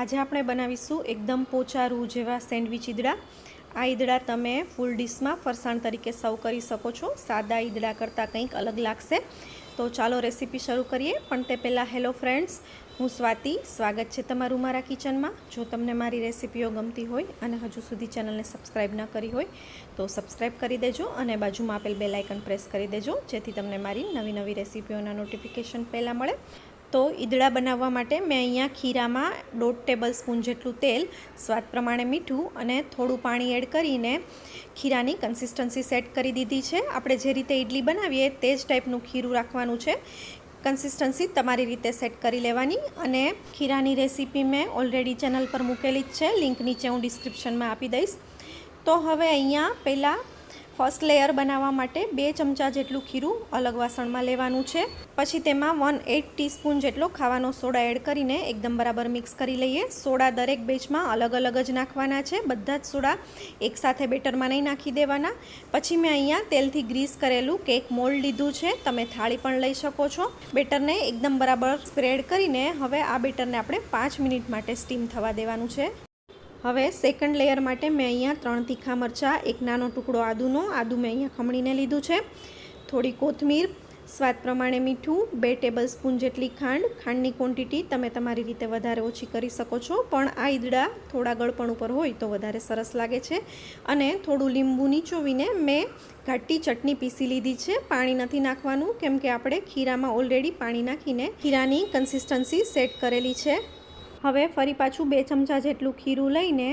આજે આપણે બનાવીશું એકદમ પોચા રૂ જેવા સેન્ડવિચ ઈદડા. આ ઈદડા તમે ફૂલ ડીશમાં ફરસાણ તરીકે સર્વ કરી શકો છો. સાદા ઈદડા કરતાં કંઈક અલગ લાગશે. તો ચાલો રેસીપી શરૂ કરીએ. પણ તે પહેલાં હેલો ફ્રેન્ડ્સ, હું સ્વાતિ. સ્વાગત છે તમારું મારા કિચનમાં. જો તમને મારી રેસીપીઓ ગમતી હોય અને હજુ સુધી ચેનલને સબસ્ક્રાઈબ ન કરી હોય, તો સબસ્ક્રાઈબ કરી દેજો અને બાજુમાં આપેલ બેલાઇકન પ્રેસ કરી દેજો, જેથી તમને મારી નવી નવી રેસીપીઓના નોટિફિકેશન પહેલાં મળે. તો ઈદળા બનાવવા માટે મેં અહીંયા ખીરામાં દોઢ ટેબલ સ્પૂન જેટલું તેલ, સ્વાદ પ્રમાણે મીઠું અને થોડું પાણી એડ કરીને ખીરાની કન્સિસ્ટન્સી સેટ કરી દીધી છે. આપણે જે રીતે ઇડલી બનાવીએ તે જ ટાઈપનું ખીરું રાખવાનું છે. કન્સિસ્ટન્સી તમારી રીતે સેટ કરી લેવાની અને ખીરાની રેસીપી મેં ઓલરેડી ચેનલ પર મૂકેલી જ છે. લિંક નીચે હું ડિસ્ક્રિપ્શનમાં આપી દઈશ. તો હવે અહીંયા પહેલાં ફર્સ્ટ લેયર બનાવવા માટે બે ચમચા જેટલું ખીરું અલગ વાસણમાં લેવાનું છે. પછી તેમાં વન એટ ટીસ્પૂન જેટલો ખાવાનો સોડા એડ કરીને એકદમ બરાબર મિક્સ કરી લઈએ. સોડા દરેક બેચમાં અલગ અલગ જ નાખવાના છે. બધા જ સોડા એકસાથે બેટરમાં નહીં નાખી દેવાના. પછી મેં અહીંયા તેલથી ગ્રીસ કરેલું કેક મોલ્ડ લીધું છે. તમે થાળી પણ લઈ શકો છો. બેટરને એકદમ બરાબર સ્પ્રેડ કરીને હવે આ બેટરને આપણે પાંચ મિનિટ માટે સ્ટીમ થવા દેવાનું છે. હવે સેકન્ડ લેયર માટે મેં અહીંયા ત્રણ તીખા મરચાં, એક નાનો ટુકડો આદુનો, આદુ મેં અહીંયા ખમણીને લીધું છે. થોડી કોથમીર, સ્વાદ પ્રમાણે મીઠું, બે ટેબલ સ્પૂન જેટલી ખાંડ, ખાંડની ક્વોન્ટિટી તમે તમારી રીતે વધારે ઓછી કરી શકો છો, પણ આ ઈદડા થોડા ગળપણ ઉપર હોય તો વધારે સરસ લાગે છે. અને થોડું લીંબુ નીચોવીને મેં ઘાટી ચટણી પીસી લીધી છે. પાણી નથી નાખવાનું, કેમ કે આપણે ખીરામાં ઓલરેડી પાણી નાખીને ખીરાની કન્સિસ્ટન્સી સેટ કરેલી છે. હવે ફરી પાછું બે ચમચા જેટલું ખીરું લઈને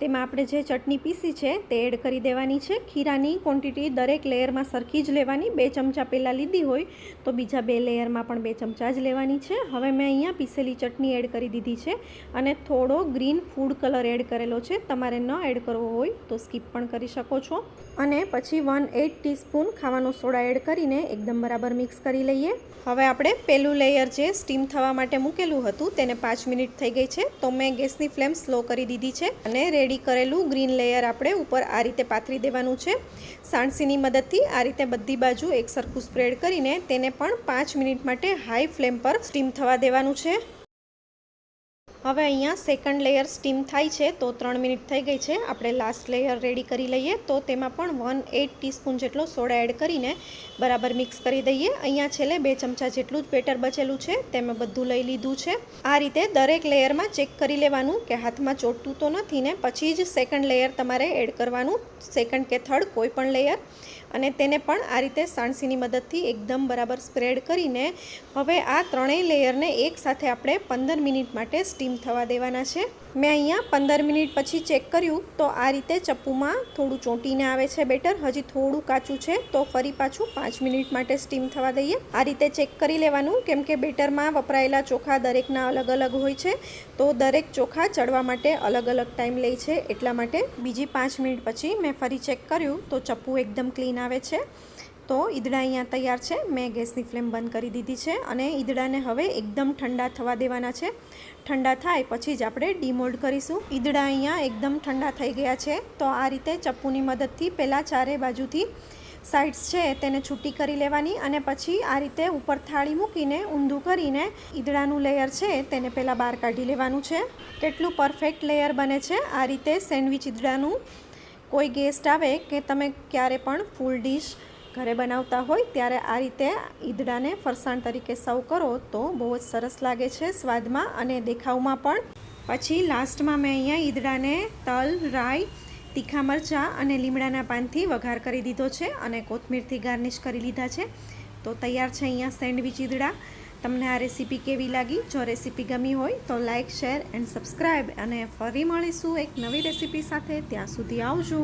તેમાં આપણે જે ચટણી પીસી છે તે એડ કરી દેવાની છે. ખીરાની ક્વોન્ટિટી દરેક લેયરમાં સરખી જ લેવાની. બે ચમચા પહેલાં લીધી હોય તો બીજા બે લેયરમાં પણ બે ચમચા જ લેવાની છે. હવે મેં અહીંયા પીસેલી ચટણી એડ કરી દીધી છે અને થોડો ગ્રીન ફૂડ કલર એડ કરેલો છે. તમારે ન એડ કરવો હોય તો સ્કીપ પણ કરી શકો છો. અને પછી વન એટ ટીસ્પૂન ખાવાનો સોડા એડ કરીને એકદમ બરાબર મિક્સ કરી લઈએ. હવે આપણે પહેલું લેયર જે સ્ટીમ થવા માટે મૂકેલું હતું તેને પાંચ મિનિટ થઈ ગઈ છે. તો મેં ગેસની ફ્લેમ સ્લો કરી દીધી છે અને રેડી કરેલું ગ્રીન લેયર આપણે ઉપર આ રીતે પાથરી દેવાનું છે. સાણસીની મદદથી આ રીતે બધી બાજુ એક સરખું સ્પ્રેડ કરીને તેને પણ પાંચ મિનિટ માટે હાઈ ફ્લેમ પર સ્ટીમ થવા દેવાનું છે. હવે અહીંયા સેકન્ડ લેયર સ્ટીમ થાય છે, તો ત્રણ મિનિટ થઈ ગઈ છે. આપણે લાસ્ટ લેયર રેડી કરી લઈએ, તો તેમાં પણ વન એટ ટીસ્પૂન જેટલો સોડા એડ કરીને બરાબર મિક્સ કરી દઈએ. અહીંયા છેલ્લે બે ચમચા જેટલું જ બેટર બચેલું છે તે મેં બધું લઈ લીધું છે. આ રીતે દરેક લેયરમાં ચેક કરી લેવાનું કે હાથમાં ચોટતું તો નથી ને, પછી જ સેકન્ડ લેયર તમારે એડ કરવાનું સેકન્ડ કે થર્ડ કોઈ પણ લેયર અને તેને પણ આ રીતે સાણસીની મદદથી એકદમ બરાબર સ્પ્રેડ કરીને, હવે આ ત્રણેય લેયરને એકસાથે આપણે પંદર મિનિટ માટે સ્ટીમ થવા દેવાના છે. મેં અહીંયા પંદર મિનિટ પછી ચેક કર્યું તો આ રીતે ચપ્પુમાં થોડું ચોંટીને આવે છે બેટર. હજી થોડું કાચું છે તો ફરી પાછું પાંચ મિનિટ માટે સ્ટીમ થવા દઈએ. આ રીતે ચેક કરી લેવાનું કેમ કે બેટરમાં વપરાયેલા ચોખા દરેકના અલગ અલગ હોય છે તો દરેક ચોખા ચડવા માટે અલગ અલગ ટાઈમ લે છે. એટલા માટે બીજી પાંચ મિનિટ પછી મેં ફરી ચેક કર્યું તો ચપ્પુ એકદમ ક્લીન આવે છે. તો ઈદડા અહીંયા તૈયાર છે. મેં ગેસની ફ્લેમ બંધ કરી દીધી છે અને ઈદડાને હવે એકદમ ઠંડા થવા દેવાના છે. ઠંડા થાય પછી જ આપણે ડીમોલ્ડ કરીશું. ઈદડા અહીંયા એકદમ ઠંડા થઈ ગયા છે. તો આ રીતે ચપ્પુની મદદથી પહેલાં ચારે બાજુથી સાઇડ્સ છે તેને છૂટી કરી લેવાની અને પછી આ રીતે ઉપર થાળી મૂકીને ઊંધું કરીને ઈદડાનું લેયર છે તેને પહેલાં બહાર કાઢી લેવાનું છે. કેટલું પરફેક્ટ લેયર બને છે. આ રીતે સેન્ડવિચ ઈદડાનું કોઈ ગેસ્ટ આવે કે તમે ક્યારે પણ ફૂલ ડીશ ઘરે બનાવતા હોય ત્યારે આ રીતે ઈદડાને ફરસાણ તરીકે સર્વ કરો તો બહુ જ સરસ લાગે છે સ્વાદમાં અને દેખાવમાં પણ. પછી લાસ્ટમાં મેં અહીંયા ઈદડાને તલ, રાઈ, તીખા મરચાં અને લીમડાના પાનથી વઘાર કરી દીધો છે અને કોથમીરથી ગાર્નિશ કરી લીધા છે. તો તૈયાર છે અહીંયા સેન્ડવિચ ઈદડા. તમને આ રેસીપી કેવી લાગી? જો રેસીપી ગમી હોય તો લાઇક શેર એન્ડ સબસ્ક્રાઈબ. અને ફરી મળીશું એક નવી રેસીપી સાથે. ત્યાં સુધી આવજો.